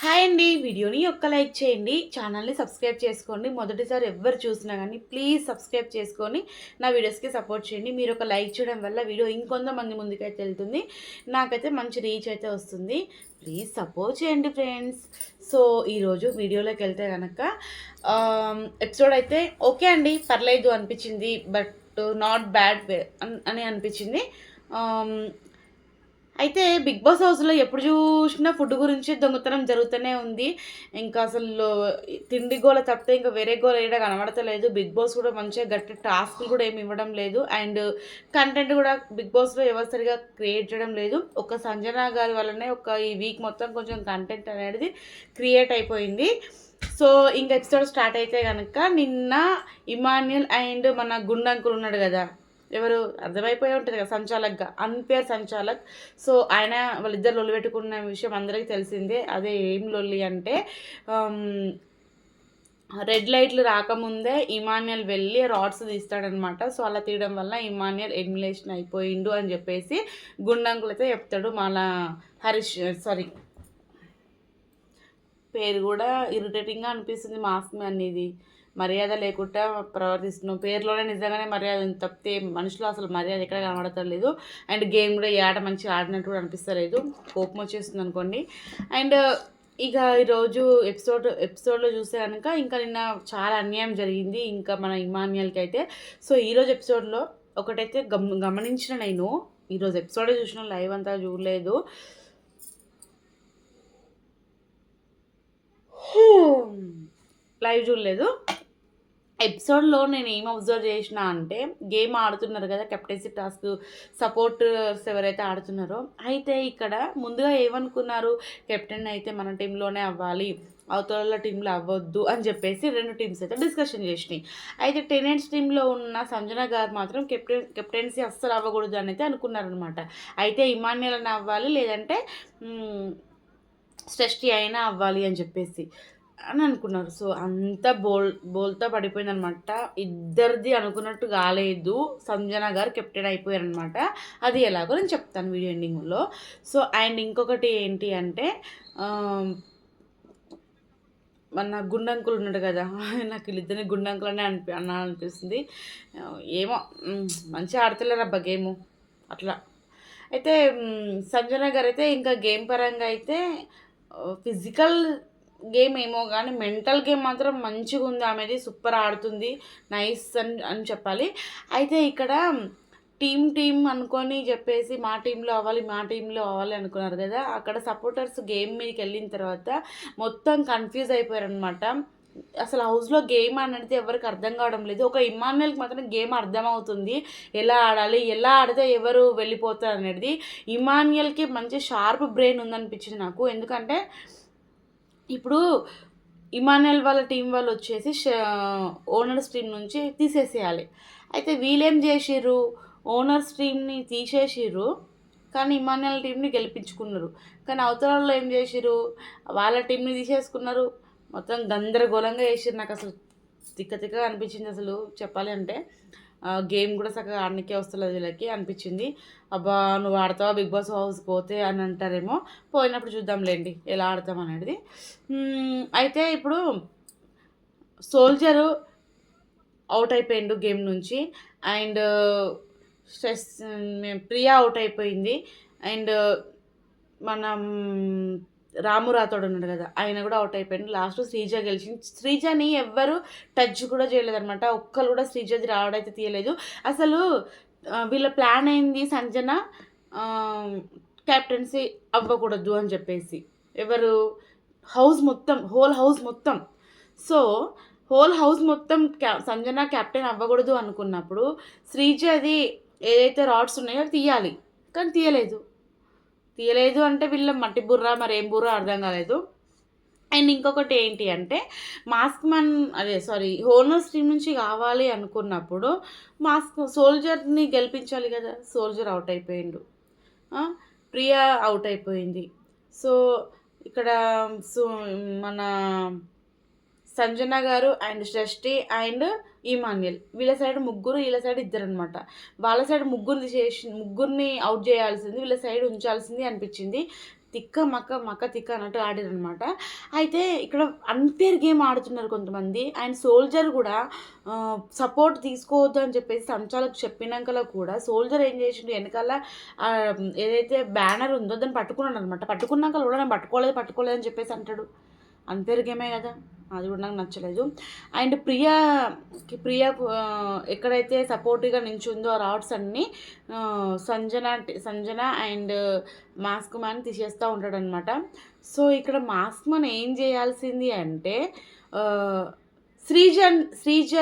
Hi అండి. వీడియోని ఒక్క లైక్ చేయండి. ఛానల్ని సబ్స్క్రైబ్ చేసుకోండి. మొదటిసారి ఎవ్వరు చూసినా కానీ ప్లీజ్ సబ్స్క్రైబ్ చేసుకొని నా వీడియోస్కి సపోర్ట్ చేయండి. మీరు ఒక లైక్ చేయడం వల్ల వీడియో ఇంకొంతమంది ముందుకైతే వెళ్తుంది. నాకైతే మంచి రీచ్ అయితే వస్తుంది. ప్లీజ్ సపోర్ట్ చేయండి ఫ్రెండ్స్. సో ఈరోజు వీడియోలోకి వెళ్తే కనుక ఎపిసోడ్ అయితే ఓకే అండి. పర్లేదు అనిపించింది బట్ నాట్ బ్యాడ్ అని అనిపించింది. అయితే బిగ్ బాస్ హౌస్లో ఎప్పుడు చూసినా ఫుడ్ గురించి దొంగతనం జరుగుతూనే ఉంది. ఇంకా అసలు తిండి గోల తప్పితే ఇంకా వేరే గోల ఏడా కనబడతలేదు. బిగ్ బాస్ కూడా మంచిగా గట్టి టాస్క్లు కూడా ఏమి ఇవ్వడం లేదు. అండ్ కంటెంట్ కూడా బిగ్ బాస్లో ఎవరు సరిగా క్రియేట్ చేయడం లేదు. ఒక సంజన గారి వల్లనే ఒక ఈ వీక్ మొత్తం కొంచెం కంటెంట్ అనేది క్రియేట్ అయిపోయింది. సో ఇంక ఎపిసోడ్ స్టార్ట్ అయితే కనుక నిన్న ఇమాన్యుల్ అండ్ మన గుండంకులు ఉన్నాడు కదా ఎవరు అర్థమైపోయి ఉంటుంది కదా సంచాలక్గా అన్పేర్ సంచాలక్. సో ఆయన వాళ్ళిద్దరు లొల్లి పెట్టుకున్న విషయం అందరికీ తెలిసిందే. అదే ఏం లొల్లి అంటే రెడ్ లైట్లు రాకముందే ఇమాన్యుల్ వెళ్ళి రాడ్స్ తీస్తాడనమాట. సో అలా తీయడం వల్ల ఇమాన్యుల్ ఎడ్మిలేషన్ అయిపోయిండు అని చెప్పేసి గుండంకులతో చెప్తాడు మన హరీష్ సారీ. పేరు కూడా ఇరిటేటింగ్గా అనిపిస్తుంది మాస్క్ అనేది. మర్యాద లేకుండా ప్రవర్తిస్తున్నాం పేరులోనే నిజంగానే మర్యాద ఉంది. తప్పితే మనుషులు అసలు మర్యాద ఎక్కడ కనబడతలేదు. అండ్ గేమ్ కూడా ఈ ఆట మంచిగా ఆడినట్టు కూడా అనిపిస్తలేదు. కోపం వచ్చేస్తుంది అనుకోండి. అండ్ ఇక ఈరోజు ఎపిసోడ్ ఎపిసోడ్లో చూస్తే కనుక ఇంకా నిన్న చాలా అన్యాయం జరిగింది. ఇంకా మన ఇమాన్యుయల్కి అయితే. సో ఈరోజు ఎపిసోడ్లో ఒకటైతే గమ్ గమనించిన నేను. ఈరోజు ఎపిసోడే చూసిన లైవ్ అంతా చూడలేదు. లైవ్ చూడలేదు. ఎపిసోడ్లో నేను ఏం అబ్జర్వ్ చేసిన అంటే గేమ్ ఆడుతున్నారు కదా కెప్టెన్సీ టాస్క్ సపోర్టర్స్ ఎవరైతే ఆడుతున్నారో అయితే ఇక్కడ ముందుగా ఏమనుకున్నారు? కెప్టెన్ అయితే మన టీంలోనే అవ్వాలి అవతల టీంలో అవ్వద్దు అని చెప్పేసి రెండు టీమ్స్ అయితే డిస్కషన్ చేసినాయి. అయితే టెనెంట్స్ టీంలో ఉన్న సంజన గారు మాత్రం కెప్టెన్ కెప్టెన్సీ అస్సలు అవ్వకూడదు అని అయితే అనుకున్నారనమాట అయితే ఇమాన్యుల్ అవ్వాలి లేదంటే సృష్టి అయినా అవ్వాలి అని చెప్పేసి. అని అనుకున్నారు. సో అంత బోల్ బోల్తో పడిపోయిందనమాట. ఇద్దరిది అనుకున్నట్టు కాలేదు. సంజన గారు కెప్టెన్ అయిపోయారనమాట. అది ఎలాగో నేను చెప్తాను వీడియో ఎండింగ్లో. సో అండ్ ఇంకొకటి ఏంటి అంటే మన గుండంకులు ఉన్నాడు కదా నాకు వీళ్ళిద్దరిని గుండంకులు అనే అనిపి అన్నా అనిపిస్తుంది. ఏమో మంచిగా ఆడతలేరు అబ్బా గేము. అట్లా. అయితే సంజన గారు అయితే ఇంకా గేమ్ పరంగా అయితే ఫిజికల్ గేమ్ ఏమో కానీ మెంటల్ గేమ్ మాత్రం మంచిగా ఉంది ఆమెది సూపర్ ఆడుతుంది నైస్ అని అని చెప్పాలి. అయితే ఇక్కడ టీం టీం అనుకొని చెప్పేసి మా టీంలో అవ్వాలి మా టీంలో అవ్వాలి అనుకున్నారు కదా. అక్కడ సపోర్టర్స్ గేమ్ మీదకి వెళ్ళిన తర్వాత మొత్తం కన్ఫ్యూజ్ అయిపోయారనమాట అసలు హౌస్లో గేమ్ అనేది ఎవరికి అర్థం కావడం లేదు. ఒక ఇమాన్యుల్కి మాత్రం గేమ్ అర్థమవుతుంది. ఎలా ఆడాలి ఎలా ఆడితే ఎవరు వెళ్ళిపోతారు అనేది. ఇమాన్యుయల్కి మంచి షార్ప్ బ్రెయిన్ ఉందనిపించింది నాకు. ఎందుకంటే ఇప్పుడు ఇమానుయల్ వాళ్ళ టీం వాళ్ళు వచ్చేసి ఓనర్స్ టీం నుంచి తీసేసేయాలి. అయితే వీళ్ళేం చేసిర్రు? ఓనర్స్ టీంని తీసేసిర్రు కానీ ఇమానుయల్ టీంని గెలిపించుకున్నారు. కానీ అవతలలో ఏం చేసిర్రు? వాళ్ళ టీంని తీసేసుకున్నారు. మొత్తం గందరగోళంగా వేసిర్రు నాకు అసలు తిక్క తిక్కగా అనిపించింది అసలు చెప్పాలి అంటే గేమ్ కూడా చక్కగా ఆడనికే వస్తలేదు వీళ్ళకి అనిపించింది. అబ్బా నువ్వు ఆడతావా? బిగ్ బాస్ హౌస్ పోతే అని అంటారేమో. పోయినప్పుడు చూద్దాంలేండి ఎలా ఆడతాం అనేది. అయితే ఇప్పుడు సోల్జరు అవుట్ అయిపోయిండు గేమ్ నుంచి. అండ్ స్ట్రెస్ ప్రియా అవుట్ అయిపోయింది. అండ్ మనం రాము రాథోడ్ ఉన్నాడు కదా ఆయన కూడా అవుట్ అయిపోయింది లాస్ట్ శ్రీజ గెలిచింది. శ్రీజని ఎవ్వరు టచ్ కూడా చేయలేదన్నమాట. ఒక్కరు కూడా శ్రీజది రావడైతే తీయలేదు. అసలు వీళ్ళ ప్లాన్ అయింది సంజన? క్యాప్టెన్సీ అవ్వకూడదు అని చెప్పేసి. ఎవరు? హౌస్ మొత్తం హోల్ హౌస్ మొత్తం. సో హోల్ హౌస్ మొత్తం క్యా సంజన క్యాప్టెన్ అవ్వకూడదు అనుకున్నప్పుడు శ్రీజది ఏదైతే రాడ్స్ ఉన్నాయో తీయాలి. కానీ తీయలేదు. తీయలేదు అంటే వీళ్ళ మట్టి బుర్ర మరి ఏం బుర్ర అర్థం కాలేదు. అండ్ ఇంకొకటి ఏంటి అంటే మాస్క్ మన్ అదే సారీ హోనర్ స్ట్రీమ్ నుంచి కావాలి అనుకున్నప్పుడు మాస్క్ సోల్జర్ని గెలిపించాలి కదా సోల్జర్ అవుట్ అయిపోయిండు. ప్రియా అవుట్ అయిపోయింది. సో ఇక్కడ సో మన సంజన గారు అండ్ షష్ఠి అండ్ ఈమాన్యుల్. వీళ్ళ సైడ్ ముగ్గురు వీళ్ళ సైడ్ ఇద్దరు అనమాట వాళ్ళ సైడ్ ముగ్గురిని చేసి ముగ్గురిని అవుట్ చేయాల్సింది వీళ్ళ సైడ్ ఉంచాల్సింది అనిపించింది. తిక్క మక్క మక్క తిక్క అన్నట్టు ఆడారు అనమాట అయితే ఇక్కడ అన్పేర్ గేమ్ ఆడుతున్నారు కొంతమంది. అండ్ సోల్జర్ కూడా సపోర్ట్ తీసుకోవద్దు అని చెప్పేసి సంచాలకు చెప్పినాకలా కూడా సోల్జర్ ఏం చేసిండు? వెనకాల ఏదైతే బ్యానర్ ఉందో దాన్ని పట్టుకున్నాడు అనమాట పట్టుకున్నాక కూడా నేను పట్టుకోలేదు పట్టుకోలేదు అని చెప్పేసి అంటాడు. అన్పేర్ గేమే కదా. అది కూడా నాకు నచ్చలేదు. అండ్ ప్రియా ప్రియా ఎక్కడైతే సపోర్టివ్గా నించుందో ఆ రాడ్స్ అన్నీ Sanjana Sanjana and mask man తీసేస్తూ ఉంటాడు అనమాట సో ఇక్కడ మాస్క్ మ్యాన్ ఏం చేయాల్సింది అంటే శ్రీజన్ శ్రీజ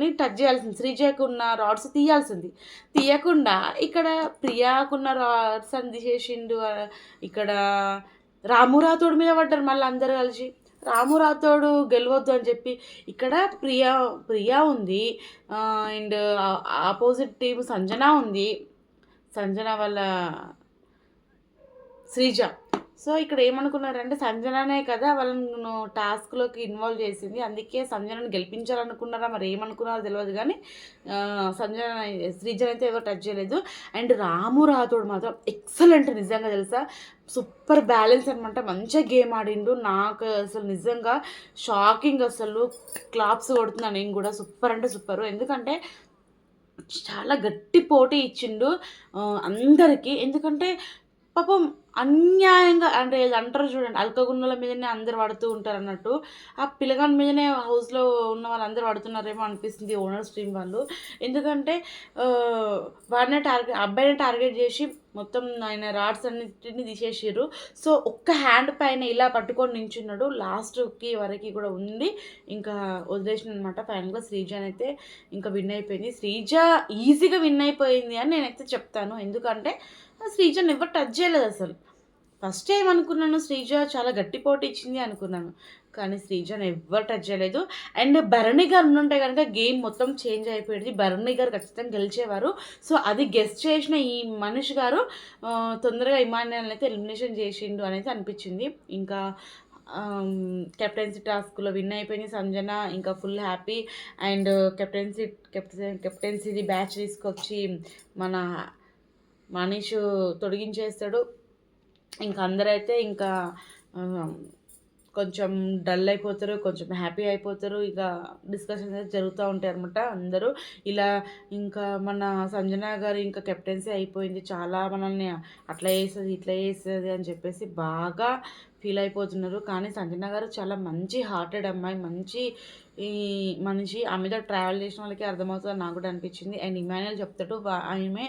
ని టచ్ చేయాల్సింది. శ్రీజకు ఉన్న రాడ్స్ తీయాల్సింది. తీయకుండా ఇక్కడ ప్రియాకున్న రాడ్స్ అని తీసేసిండు ఇక్కడ రామురాతోడి మీద పడ్డారు మళ్ళీ అందరు కలిసి. రాము రాథోడు గెలవద్దు అని చెప్పి ఇక్కడ ప్రియా ప్రియా ఉంది. అండ్ ఆపోజిట్ టీం సంజన ఉంది. సంజన వల్ల శ్రీజ. సో ఇక్కడ ఏమనుకున్నారంటే సంజననే కదా వాళ్ళను టాస్క్లోకి ఇన్వాల్వ్ చేసింది. అందుకే సంజనను గెలిపించాలనుకున్నారా? మరి ఏమనుకున్నారో తెలియదు కానీ సంజన శ్రీజన్ అయితే ఎవరు టచ్ చేయలేదు. అండ్ రాము రాథోడ్ మాత్రం ఎక్సలెంట్ నిజంగా తెలుసా? సూపర్ బ్యాలెన్స్ అనమాట మంచిగా గేమ్ ఆడిండు. నాకు అసలు నిజంగా షాకింగ్ అసలు. క్లాప్స్ కొడుతున్నాను నేను కూడా. సూపర్ అంటే సూపర్. ఎందుకంటే చాలా గట్టి పోటీ ఇచ్చిండు అందరికీ. ఎందుకంటే పాపం అన్యాయంగా అంటే ఇది అంటారు చూడండి అల్కగున్నల మీదనే అందరు పడుతూ ఉంటారు అన్నట్టు ఆ పిల్లగాని మీదనే హౌస్లో ఉన్న వాళ్ళందరూ పడుతున్నారేమో అనిపిస్తుంది ఓనర్ స్ట్రీమ్ వాళ్ళు. ఎందుకంటే వాడినే టార్గెట్ అబ్బాయిని టార్గెట్ చేసి మొత్తం ఆయన రాడ్స్ అన్నిటిని తీసేసారు సో ఒక్క హ్యాండ్ పైన ఇలా పట్టుకొని నించున్నాడు. లాస్ట్కి వరకు కూడా ఉండి ఇంకా వదిలేసిన అనమాట ఫైనల్గా శ్రీజ అయితే ఇంకా విన్ అయిపోయింది. శ్రీజ ఈజీగా విన్ అయిపోయింది అని నేనైతే చెప్తాను. ఎందుకంటే శ్రీజని ఎవరు టచ్ చేయలేదు అసలు. ఫస్ట్ ఏమనుకున్నాను శ్రీజ చాలా గట్టి పోటీ ఇచ్చింది అనుకున్నాను. కానీ శ్రీజను ఎవ్వరు టచ్ చేయలేదు. అండ్ భరణి గారు ఉంటే కనుక గేమ్ మొత్తం చేంజ్ అయిపోయేది. భరణి గారు ఖచ్చితంగా గెలిచేవారు. సో అది గెస్ట్ చేసిన ఈ మనిషి గారు తొందరగా ఇమాన్యాలను అయితే ఎలిమినేషన్ చేసిండు అనేది అనిపించింది. ఇంకా కెప్టెన్సీ టాస్క్లో విన్ అయిపోయింది సంజన. ఇంకా full happy and captaincy captain కెప్టెన్సీది batch తీసుకొచ్చి మన మనీష్ తొడిగించేస్తాడు. ఇంకా అందరైతే ఇంకా కొంచెం డల్ అయిపోతారు కొంచెం హ్యాపీ అయిపోతారు. ఇక డిస్కషన్స్ అయితే జరుగుతూ ఉంటాయి అనమాట అందరూ. ఇలా ఇంకా మన సంజన గారు ఇంకా కెప్టెన్సీ అయిపోయింది. చాలా మనల్ని అట్లా చేస్తుంది ఇట్లా చేస్తుంది అని చెప్పేసి బాగా ఫీల్ అయిపోతున్నారు. కానీ సంజన గారు చాలా మంచి హార్టెడ్ అమ్మాయి మంచి ఈ మనిషి. ఆమెతో ట్రావెల్ చేసిన వాళ్ళకి అర్థమవుతుంది నాకు కూడా అనిపించింది. అండ్ ఇమాన్యుల్ చెప్తాడు ఆమె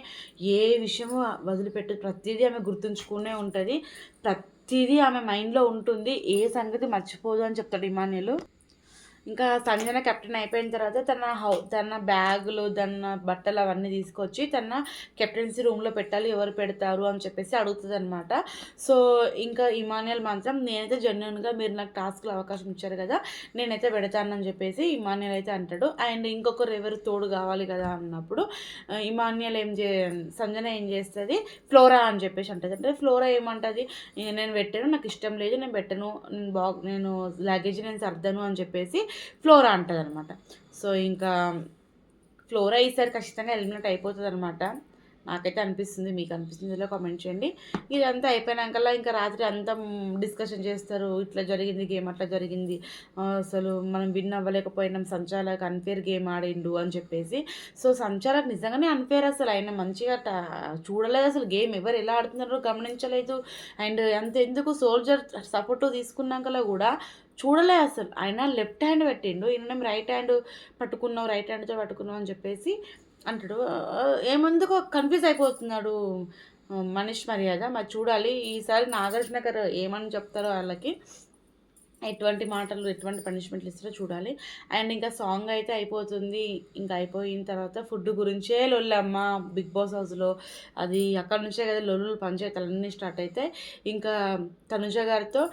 ఏ విషయము వదిలిపెట్టు ప్రతిదీ ఆమె గుర్తుంచుకునే ఉంటుంది. ప్రతి ప్రతిదీ ఆమె మైండ్లో ఉంటుంది. ఏ సంగతి మర్చిపోదు అని చెప్తాడు ఇమాన్యుల్. ఇంకా సంజన కెప్టెన్ అయిపోయిన తర్వాత తన హౌ తన బ్యాగులు తన బట్టలు అవన్నీ తీసుకొచ్చి తన కెప్టెన్సీ రూమ్లో పెట్టాలి ఎవరు పెడతారు అని చెప్పేసి అడుగుతుంది అనమాట సో ఇంకా ఇమానియల్ మాత్రం నేనైతే జెన్యున్గా మీరు నాకు టాస్క్లో అవకాశం ఇచ్చారు కదా నేనైతే పెడతానని చెప్పేసి ఇమానియల్ అయితే అంటాడు. అండ్ ఇంకొకరు ఎవరు తోడు కావాలి కదా అన్నప్పుడు ఇమానియల్ ఏం చే సంజన ఏం చేస్తుంది? ఫ్లోరా అని చెప్పేసి అంటుంది. అంటే ఫ్లోరా ఏమంటుంది? నేను పెట్టాను నాకు ఇష్టం లేదు నేను పెట్టను నేను బాగ్ నేను లగేజ్ నేను సర్దను అని చెప్పేసి ఫ్లోరా అంటుంది అనమాట సో ఇంకా ఫ్లోరా ఈసారి ఖచ్చితంగా ఎలిమినేట్ అయిపోతుంది అనమాట నాకైతే అనిపిస్తుంది మీకు అనిపిస్తుందిలో కామెంట్ చేయండి. ఇదంతా అయిపోయినాకల్లా ఇంకా రాత్రి అంతా డిస్కషన్ చేస్తారు ఇట్లా జరిగింది గేమ్ అట్లా జరిగింది. అసలు మనం విన్ అవ్వలేకపోయినాం సంచాలకు అన్ఫేర్ గేమ్ ఆడిండు అని చెప్పేసి. సో సంచాలకు నిజంగానే అన్ఫేర్ అసలు. ఆయన మంచిగా చూడలేదు అసలు గేమ్. ఎవరు ఎలా ఆడుతున్నారో గమనించలేదు. అండ్ అంత ఎందుకు సోల్జర్ సపోర్ట్ తీసుకున్నాకలా కూడా చూడలే అసలు. ఆయన లెఫ్ట్ హ్యాండ్ పెట్టిండు. ఈయన రైట్ హ్యాండ్ పట్టుకున్నావు రైట్ హ్యాండ్తో పట్టుకున్నావు అని చెప్పేసి అంటాడు. ఏముందుకో ఏమందుకో కన్ఫ్యూజ్ అయిపోతున్నాడు ఆ, మనీష్ మర్యాద. మరి చూడాలి. ఈసారి నాగార్జునగర్ ఏమని చెప్తారో వాళ్ళకి ఎటువంటి మాటలు ఎటువంటి పనిష్మెంట్లు ఇస్తారో చూడాలి. అండ్ ఇంకా సాంగ్ అయితే అయిపోతుంది. ఇంకా అయిపోయిన తర్వాత ఫుడ్ గురించే లొల్లమ్మ బిగ్ బాస్ హౌస్లో. అది అక్కడ నుంచే కదా లొల్లు పంచాయతీలు అన్నీ స్టార్ట్ అయితే. ఇంకా తనుజ గారితో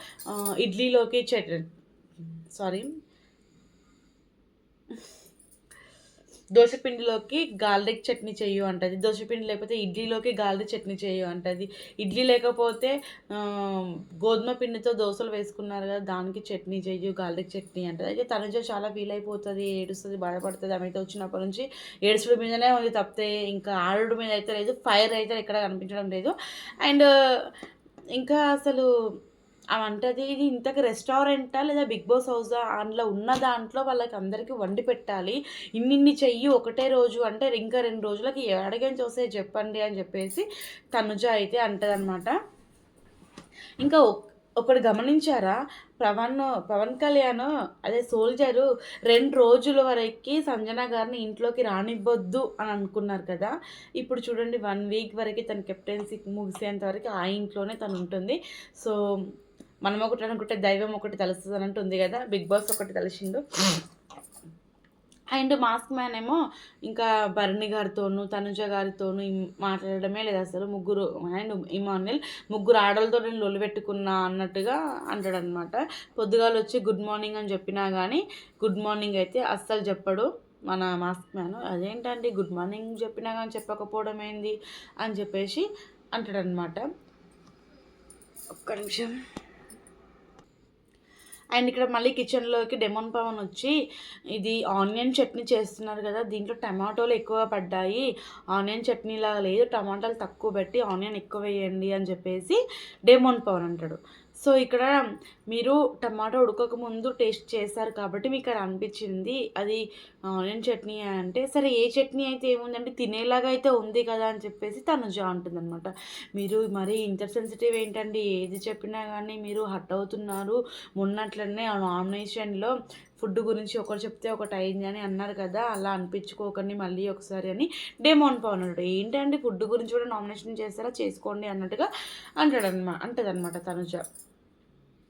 ఇడ్లీలోకి చట్ సారీ. దోశపిండిలోకి గార్లిక్ చట్నీ చేయు అంటది. దోశపిండి లేకపోతే ఇడ్లీలోకి గార్లిక్ చట్నీ చేయు అంటది. ఇడ్లీ లేకపోతే గోధుమ పిండితో దోశలు వేసుకున్నారు కదా దానికి చట్నీ చేయు గార్లిక్ చట్నీ అంటది. అయితే తనుజ చాలా ఫీల్ అయిపోతుంది ఏడుస్తుంది బాధపడుతుంది. ఆమెతో వచ్చినప్పటి నుంచి ఏడుచుడు మీదనే ఉంది తప్పితే ఇంకా ఆడుడు మీద అయితే లేదు ఫైర్ అయితే ఎక్కడ కనిపించడం లేదు. అండ్ ఇంకా అసలు అవంటది ఇది ఇంతకు రెస్టారెంటా లేదా బిగ్ బాస్ హౌసా అందులో ఉన్న దాంట్లో వాళ్ళకి అందరికీ వండి పెట్టాలి. ఇన్నిన్ని చెయ్యి ఒకటే రోజు అంటే ఇంకా రెండు రోజులకి ఎడగని చూసే చెప్పండి అని చెప్పేసి తనుజ అయితే అంటదనమాట ఇంకా ఒక్- ఒకటి గమనించారా? పవన్ పవన్ కళ్యాణ్ అదే సోల్జరు రెండు రోజుల వరకు సంజన గారిని ఇంట్లోకి రానివ్వద్దు అని అనుకున్నారు కదా. ఇప్పుడు చూడండి వన్ వీక్ వరకు తన కెప్టెన్సీ ముగిసేంత వరకు ఆ ఇంట్లోనే తను ఉంటుంది. సో మనం ఒకటి అనుకుంటే దైవం ఒకటి తెలుస్తుంది అని ఉంది కదా బిగ్ బాస్ ఒకటి తెలిసిండు. అండ్ మాస్క్ మ్యాన్ ఏమో ఇంకా భరణి గారితోనూ తనుజ గారితోనూ మాట్లాడడమే లేదు అసలు. ముగ్గురు అండ్ ఇమాన్యుల్ ముగ్గురు ఆడలతో నేను లొల్లు పెట్టుకున్నా అన్నట్టుగా అంటాడు అనమాట పొద్దుగాలు వచ్చి గుడ్ మార్నింగ్ అని చెప్పినా కానీ గుడ్ మార్నింగ్ అయితే అస్సలు చెప్పడు మన మాస్క్ మ్యాన్. అదేంటండి గుడ్ మార్నింగ్ చెప్పినా కానీ చెప్పకపోవడం ఏంది అని చెప్పేసి అంటాడనమాట ఒక్క నిమిషం. అండ్ ఇక్కడ మళ్ళీ కిచెన్లోకి డెమోన్ పవన్ వచ్చి ఇది ఆనియన్ చట్నీ చేస్తున్నారు కదా దీంట్లో టమాటోలు ఎక్కువ పడ్డాయి. ఆనియన్ చట్నీ లేదు టమాటాలు తక్కువ పెట్టి ఆనియన్ ఎక్కువ వేయండి అని చెప్పేసి డెమోన్ పవన్ అంటాడు. సో ఇక్కడ మీరు టమాటో ఉడకక ముందు టేస్ట్ చేశారు కాబట్టి మీకు అది అనిపించింది. అది ఆనియన్ చట్నీ అంటే సరే ఏ చట్నీ అయితే ఏముందంటే తినేలాగా అయితే ఉంది కదా అని చెప్పేసి తనుజా అంటుందన్నమాట. మీరు మరి ఇంత సెన్సిటివ్ ఏంటండి? ఏది చెప్పినా కానీ మీరు హట్ అవుతున్నారు. మొన్నట్లనే నామినేషన్లో ఫుడ్ గురించి ఒకరు చెప్తే ఒకటి అయింది అని అన్నారు కదా అలా అనిపించుకోకండి మళ్ళీ ఒకసారి అని డేమోన్ పవన్ అన్నాడు. ఏంటండి ఫుడ్ గురించి కూడా నామినేషన్ చేస్తారా చేసుకోండి అన్నట్టుగా అంటాడనమాట అంటదనమాట తనుజ.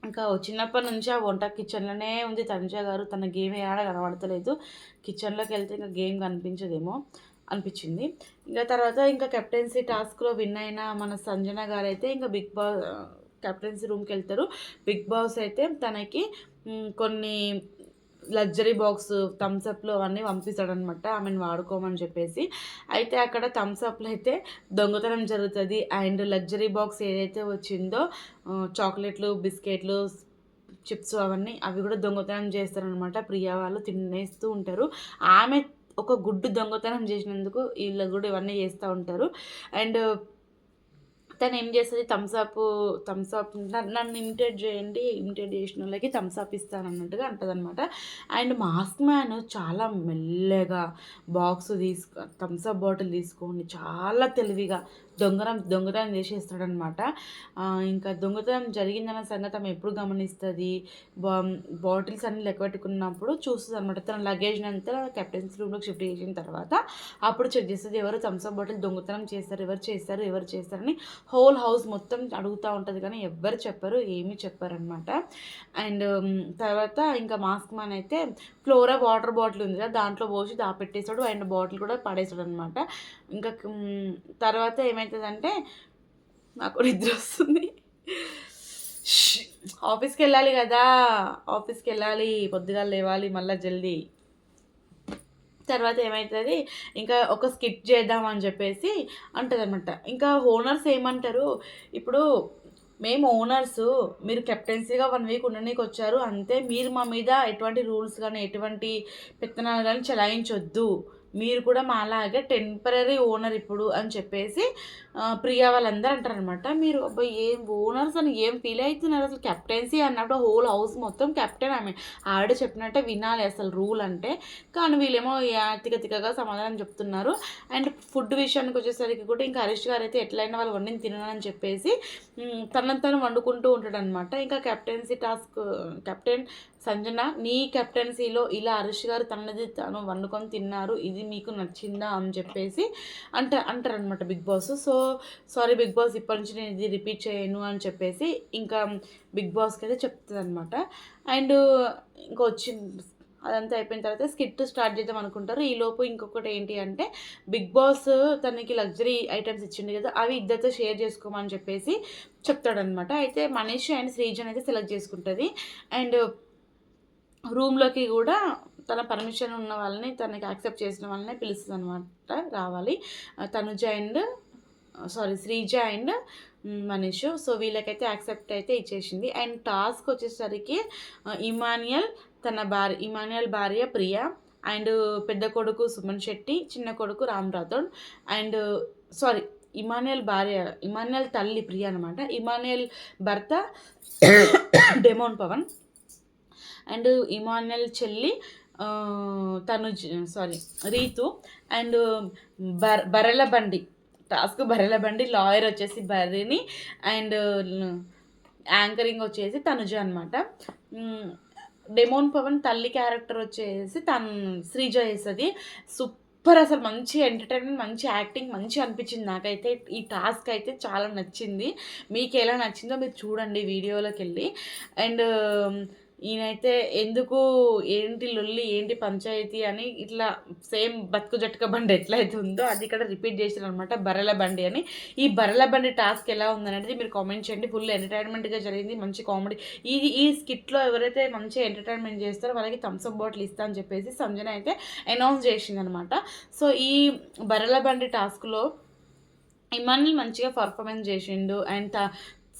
ఇంకా చిన్నప్పటి నుంచి ఆ వంట కిచెన్లోనే ఉంది. తనుజ గారు తన గేమ్ ఏడ కనబడతలేదు. కిచెన్లోకి వెళ్తే ఇంకా గేమ్ కనిపించదేమో అనిపించింది. ఇంకా తర్వాత ఇంకా కెప్టెన్సీ టాస్క్లో విన్ అయిన మన సంజన గారు అయితే ఇంకా బిగ్ బాస్ కెప్టెన్సీ రూమ్కి వెళ్తారు. బిగ్ బాస్ అయితే తనకి కొన్ని లగ్జరీ బాక్స్ థమ్స్అప్లు అవన్నీ పంపిస్తాడనమాట ఆమెను వాడుకోమని చెప్పేసి. అయితే అక్కడ థమ్స్అప్లో అయితే దొంగతనం జరుగుతుంది. అండ్ లగ్జరీ బాక్స్ ఏదైతే వచ్చిందో చాక్లెట్లు బిస్కెట్లు చిప్స్ అవన్నీ అవి కూడా దొంగతనం చేస్తారనమాట ప్రియా వాళ్ళు తినేస్తూ ఉంటారు. ఆమె ఒక గుడ్డు దొంగతనం చేసినందుకు వీళ్ళు కూడా ఇవన్నీ చేస్తూ ఉంటారు. అండ్ తను ఏం చేస్తుంది? థమ్స్అప్ థమ్స్అప్ నన్ను ఇమిటేట్ చేయండి ఇమిటేట్ చేసిన వాళ్ళకి థమ్స్అప్ ఇస్తాను అన్నట్టుగా అంటదనమాట అండ్ మాస్క్ మ్యాన్ చాలా మెల్లగా బాక్స్ తీసుకు థమ్స్అప్ బాటిల్ తీసుకొని చాలా తెలివిగా. దొంగతనం దొంగతనం చేసేస్తాడనమాట ఇంకా దొంగతనం జరిగిందన్న సంగతి ఆమె ఎప్పుడు గమనిస్తుంది? బా బాటిల్స్ అన్ని లెక్క పెట్టుకున్నప్పుడు చూస్తుంది అనమాట తన లగేజ్ అంతా కెప్టెన్స్ రూమ్లోకి షిఫ్ట్ చేసిన తర్వాత అప్పుడు చెక్ చేస్తుంది. ఎవరు థమ్స్అప్ బాటిల్ దొంగతనం చేస్తారు ఎవరు చేస్తారు ఎవరు చేస్తారని హోల్ హౌస్ మొత్తం అడుగుతూ ఉంటుంది. కానీ ఎవ్వరు చెప్పరు ఏమీ చెప్పారనమాట అండ్ తర్వాత ఇంకా మాస్క్ మ్యాన్ అయితే ఫ్లోరా వాటర్ బాటిల్ ఉంది కదా దాంట్లో పోసి దాపెట్టేశాడు అండ్ బాటిల్ కూడా పడేస్తాడు అనమాట ఇంకా తర్వాత ఏమైనా ఏమవుతుందంటే నాకు నిద్ర వస్తుంది. ఆఫీస్కి వెళ్ళాలి కదా. ఆఫీస్కి వెళ్ళాలి పొద్దుగా లేవాలి మళ్ళీ జల్దీ. తర్వాత ఏమవుతుంది ఇంకా ఒక స్కిప్ చేద్దామని చెప్పేసి అంటదన్నమాట. ఇంకా ఓనర్స్ ఏమంటారు ఇప్పుడు మేము ఓనర్స్ మీరు కెప్టెన్సీగా వన్ వీక్ ఉండడానికి వచ్చారు అంతే మీరు మా మీద ఎటువంటి రూల్స్ కానీ ఎటువంటి పెత్తనాలు కానీ చెలాయించొద్దు. మీరు కూడా మా అలాగే టెంపరీ ఓనర్ ఇప్పుడు అని చెప్పేసి ప్రియా వాళ్ళందరూ అంటారనమాట మీరు అబ్బాయి ఏం ఓనర్స్ అని ఏం ఫీల్ అవుతున్నారు? అసలు కెప్టెన్సీ అన్నప్పుడు హోల్ హౌస్ మొత్తం కెప్టెన్ ఆమె. ఆవిడ చెప్పినట్టే వినాలి అసలు రూల్ అంటే. కానీ వీళ్ళేమో తికతికగా సమాధానం చెప్తున్నారు. అండ్ ఫుడ్ విషయానికి వచ్చేసరికి కూడా ఇంకా హరీష్ గారు అయితే ఎట్లయినా వాళ్ళు వండిని తినాలని చెప్పేసి మ్, తను వండుకుంటూ ఉంటాడనమాట ఇంకా కెప్టెన్సీ టాస్క్ కెప్టెన్ సంజన నీ కెప్టెన్సీలో ఇలా హరీష్ గారు తనది తను వండుకొని తిన్నారు ఇది మీకు నచ్చిందా అని చెప్పేసి అంట అంటారనమాట big boss. So sorry big boss ఇప్పటి నుంచి నేను ఇది రిపీట్ చేయను అని చెప్పేసి ఇంకా బిగ్ బాస్కి అయితే చెప్తుంది అనమాట అండ్ ఇంకా వచ్చింది అదంతా అయిపోయిన తర్వాత స్కిట్ స్టార్ట్ చేద్దాం అనుకుంటారు. ఈలోపు ఇంకొకటి ఏంటి అంటే బిగ్ బాస్ తనకి లగ్జరీ ఐటమ్స్ ఇచ్చింది కదా అవి ఇద్దరితో షేర్ చేసుకోమని చెప్పేసి చెప్తాడనమాట అయితే మనీష్ అండ్ శ్రీజన్ అయితే సెలెక్ట్ చేసుకుంటుంది. అండ్ రూమ్లోకి కూడా తన పర్మిషన్ ఉన్న వాళ్ళని తనకి యాక్సెప్ట్ చేసిన వాళ్ళని పిలుస్తుంది అనమాట రావాలి Tanuja and sorry Sreeja and Manish. So వీళ్ళకైతే యాక్సెప్ట్ అయితే ఇచ్చేసింది. అండ్ టాస్క్ వచ్చేసరికి ఇమానియల్ తన భార్య ఇమానియల్ భార్య ప్రియ అండ్ పెద్ద కొడుకు సుమన్ శెట్టి చిన్న కొడుకు Ram Rathod and sorry Emmanuel భార్య ఇమానియల్ తల్లి ప్రియ అనమాట ఇమానియల్ భర్త డెమోన్ పవన్. అండ్ ఇమానుయల్ చెల్లి తనుజ్ సారీ రీతు అండ్ బర్ బర్రెల బండి. టాస్క్ బర్రెల బండి లాయర్ వచ్చేసి బర్రెని అండ్ యాంకరింగ్ వచ్చేసి తనుజ అనమాట డెమోన్ పవన్ తల్లి క్యారెక్టర్ వచ్చేసి తను శ్రీజ చేస్తుంది. సూపర్ అసలు మంచి ఎంటర్టైన్మెంట్ మంచి యాక్టింగ్ మంచి అనిపించింది నాకైతే. ఈ టాస్క్ అయితే చాలా నచ్చింది. మీకు ఎలా నచ్చిందో మీరు చూడండి వీడియోలోకి వెళ్ళి అండ్ ఈయనైతే ఎందుకు ఏంటి లొల్లి ఏంటి పంచాయతీ అని ఇట్లా సేమ్ బతుకు జట్టుక బండి ఎట్లయితే ఉందో అది ఇక్కడ రిపీట్ చేశారు అనమాట బర్రెల బండి అని. ఈ బర్రెల బండి టాస్క్ ఎలా ఉందనేది మీరు కామెంట్ చేయండి. ఫుల్ ఎంటర్టైన్మెంట్గా జరిగింది మంచి కామెడీ. ఈ ఈ స్కిట్లో ఎవరైతే మంచి ఎంటర్టైన్మెంట్ చేస్తారో వాళ్ళకి థమ్స్అప్ బాటిల్ ఇస్తా అని చెప్పేసి సంజన అయితే అనౌన్స్ చేసింది అనమాట సో ఈ బర్రెల బండి టాస్క్లో ఇమానుల్ మంచిగా పర్ఫార్మెన్స్ చేసిండు అండ్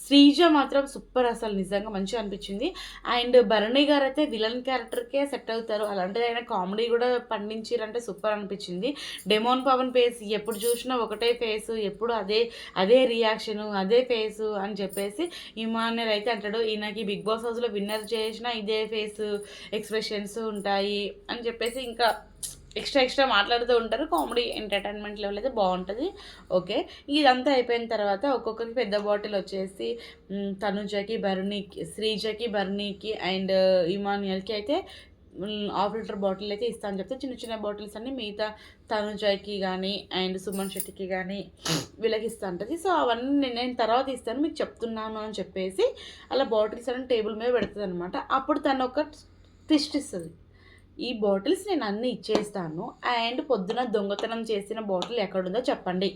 శ్రీజ మాత్రం సూపర్ అసలు నిజంగా మంచిగా అనిపించింది. అండ్ భరణి గారు అయితే విలన్ క్యారెక్టర్కే సెట్ అవుతారు. అలాంటిది ఆయన కామెడీ కూడా పండించారంటే సూపర్ అనిపించింది. డెమోన్ పవన్ ఫేస్ ఎప్పుడు చూసినా ఒకటే ఫేస్ ఎప్పుడు అదే అదే రియాక్షన్ అదే ఫేస్ అని చెప్పేసి ఇమానుయల్ అయితే అంటాడు. ఈయనకి బిగ్ బాస్ హౌస్లో విన్నర్ చేసిన ఇదే ఫేస్ ఎక్స్ప్రెషన్స్ ఉంటాయి అని చెప్పేసి ఇంకా ఎక్స్ట్రా ఎక్స్ట్రా మాట్లాడుతూ ఉంటారు. కామెడీ ఎంటర్టైన్మెంట్ లెవెల్ అయితే బాగుంటుంది. ఓకే. ఇదంతా అయిపోయిన తర్వాత ఒక్కొక్కరికి పెద్ద బాటిల్ వచ్చేసి తనుజకి భరణికి శ్రీజకి భరణికి అండ్ uh, ఇమానియల్కి అయితే హాఫ్ లీటర్ బాటిల్ అయితే ఇస్తాను చెప్తే చిన్న చిన్న బాటిల్స్ అన్నీ మిగతా తనుజకి కానీ అండ్ సుమన్ శెట్టికి కానీ వీళ్ళకి ఇస్తా ఉంటుంది. సో అవన్నీ నేను- నేను తర్వాత ఇస్తాను మీకు చెప్తున్నాను అని చెప్పేసి అలా బాటిల్స్ అన్నీ టేబుల్ మీద పెడుతుంది అనమాట అప్పుడు తను ఒక ట్విస్ట్ ఇస్తుంది. ఈ బాటిల్స్ నేను అన్నీ ఇచ్చేస్తాను. అండ్ పొద్దున దొంగతనం చేసిన బాటిల్ ఎక్కడుందో చెప్పండి.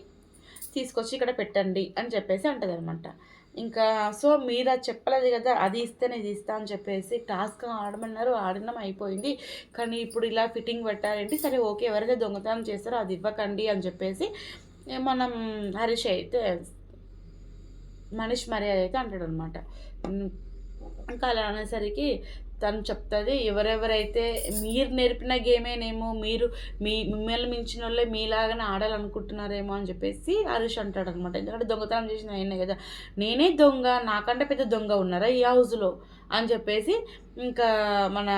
తీసుకొచ్చి ఇక్కడ పెట్టండి అని చెప్పేసి అంటది అనమాట ఇంకా సో మీరు అది చెప్పలేదు కదా అది ఇస్తే ఇది ఇస్తా అని చెప్పేసి టాస్క్ ఆడమన్నారు ఆడినం అయిపోయింది. కానీ ఇప్పుడు ఇలా ఫిట్టింగ్ పెట్టారేంటి సరే ఓకే ఎవరైతే దొంగతనం చేస్తారో అది ఇవ్వకండి అని చెప్పేసి మనం హరీష్ అయితే మనిషి మర్యాద అయితే అంటాడు అనమాట ఇంకా అలా అనేసరికి తను చెప్తుంది ఎవరెవరైతే మీరు నేర్పిన గేమేనేమో మీరు మీ మిమ్మల్ని మించిన వాళ్ళే మీలాగానే ఆడాలనుకుంటున్నారేమో అని చెప్పేసి హరీష్ అంటాడు అనమాట ఎందుకంటే దొంగతనం చేసిన ఆయనే కదా. నేనే దొంగ నాకంటే పెద్ద దొంగ ఉన్నారా ఈ హౌస్లో అని చెప్పేసి ఇంకా మన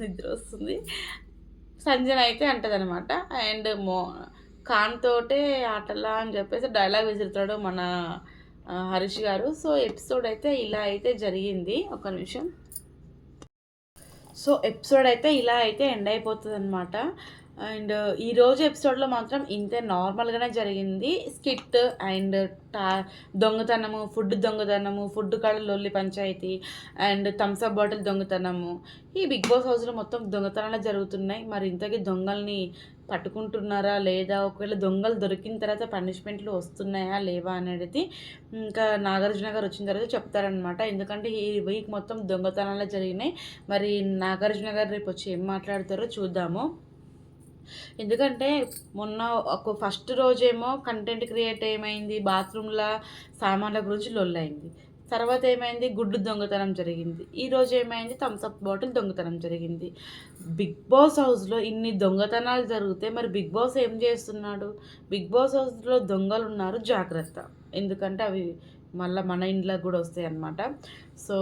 నిద్ర వస్తుంది. సంజన అయితే అంటదనమాట అండ్ మో ఖాన్ తోటే ఆటలా అని చెప్పేసి డైలాగ్ విసురుతాడు మన హరీష్ గారు. సో ఎపిసోడ్ అయితే ఇలా అయితే జరిగింది. ఒక నిమిషం. సో ఎపిసోడ్ అయితే ఇలా అయితే ఎండ్ అయిపోతుంది అనమాట అండ్ ఈరోజు ఎపిసోడ్లో మాత్రం ఇంతే నార్మల్గానే జరిగింది. స్కిట్ అండ్ టా దొంగతనము ఫుడ్ దొంగతనము ఫుడ్ కాడ లొల్లి పంచాయతీ అండ్ థమ్స్అప్ బాటిల్ దొంగతనము. ఈ బిగ్ బాస్ హౌస్లో మొత్తం దొంగతనాలు జరుగుతున్నాయి. మరి ఇంతకీ దొంగల్ని పట్టుకుంటున్నారా లేదా? ఒకవేళ దొంగలు దొరికిన తర్వాత పనిష్మెంట్లు వస్తున్నాయా లేవా అనేది ఇంకా నాగార్జున గారు వచ్చిన తర్వాత చెప్తారనమాట ఎందుకంటే ఈ వీక్ మొత్తం దొంగతనాలు జరిగినాయి. మరి నాగార్జున గారు రేపు వచ్చి ఏం మాట్లాడతారో చూద్దాము. ఎందుకంటే మొన్న ఒక ఫస్ట్ రోజేమో కంటెంట్ క్రియేట్ ఏమైంది? బాత్రూమ్ల సామాన్ల గురించి లొల్లైంది. తర్వాత ఏమైంది? గుడ్డు దొంగతనం జరిగింది. ఈ రోజు ఏమైంది? థమ్స్అప్ బాటిల్ దొంగతనం జరిగింది. బిగ్ బాస్ హౌస్లో ఇన్ని దొంగతనాలు జరిగితే మరి బిగ్ బాస్ ఏం చేస్తున్నాడు? బిగ్ బాస్ హౌస్లో దొంగలు ఉన్నారు జాగ్రత్త. ఎందుకంటే అవి మళ్ళీ మన ఇంట్లోకి కూడా వస్తాయి అన్నమాట సో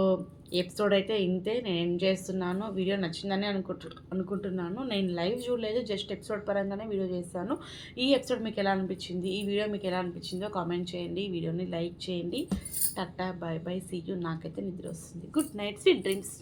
ఎపిసోడ్ అయితే ఇంతే నేను ఏం చేస్తున్నాను వీడియో నచ్చిందని అనుకుంటు అనుకుంటున్నాను. నేను లైవ్ చూడలేదు జస్ట్ ఎపిసోడ్ పరంగానే వీడియో చేస్తాను ఈ ఎపిసోడ్ మీకు ఎలా అనిపించింది? ఈ వీడియో మీకు ఎలా అనిపించిందో కామెంట్ చేయండి. ఈ వీడియోని లైక్ చేయండి. Tata bye bye see you. నాకైతే నిద్ర వస్తుంది. Good night sweet dreams.